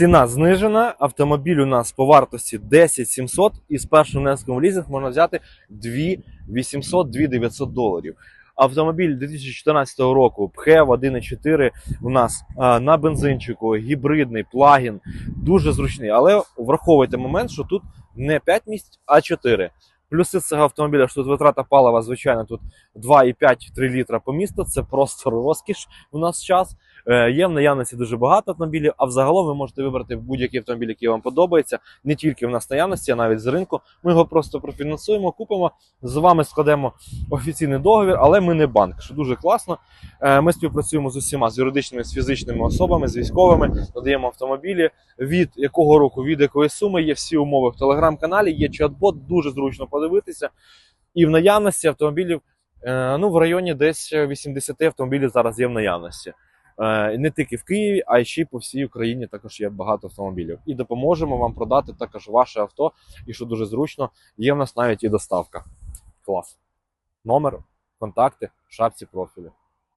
Ціна знижена. Автомобіль у нас по вартості 10 700 і з першим внеском в лізинг можна взяти 2 800 2 900 доларів. Автомобіль 2014 року PHEV 1.4 у нас а, на бензинчику, гібридний, плагін, дуже зручний. Але враховуйте момент, що тут не 5 місць, а 4. Плюси цього автомобіля, що тут витрата палива, звичайно, тут 2,5-3 літра по місту. Це просто розкіш у нас час. Е, Є в наявності дуже багато автомобілів, а взагалом ви можете вибрати будь-який автомобіль, який вам подобається. Не тільки в нас наявності, а навіть з ринку. Ми його просто профінансуємо, купимо, з вами складемо офіційний договір, але ми не банк, що дуже класно. Е, Ми співпрацюємо з усіма з юридичними, з фізичними особами, з військовими, надаємо автомобілі. Від якого року, від якої суми є всі умови в телеграм-каналі, є чат-бот, дуже зручно подивитися. І в наявності автомобілів е, ну, в районі десь 80 автомобілів зараз є в наявності. Е, Не тільки в Києві, а й ще й по всій Україні також є багато автомобілів. І допоможемо вам продати також ваше авто. І що дуже зручно, є в нас навіть і доставка. Клас. Номер, контакти шапці профілю.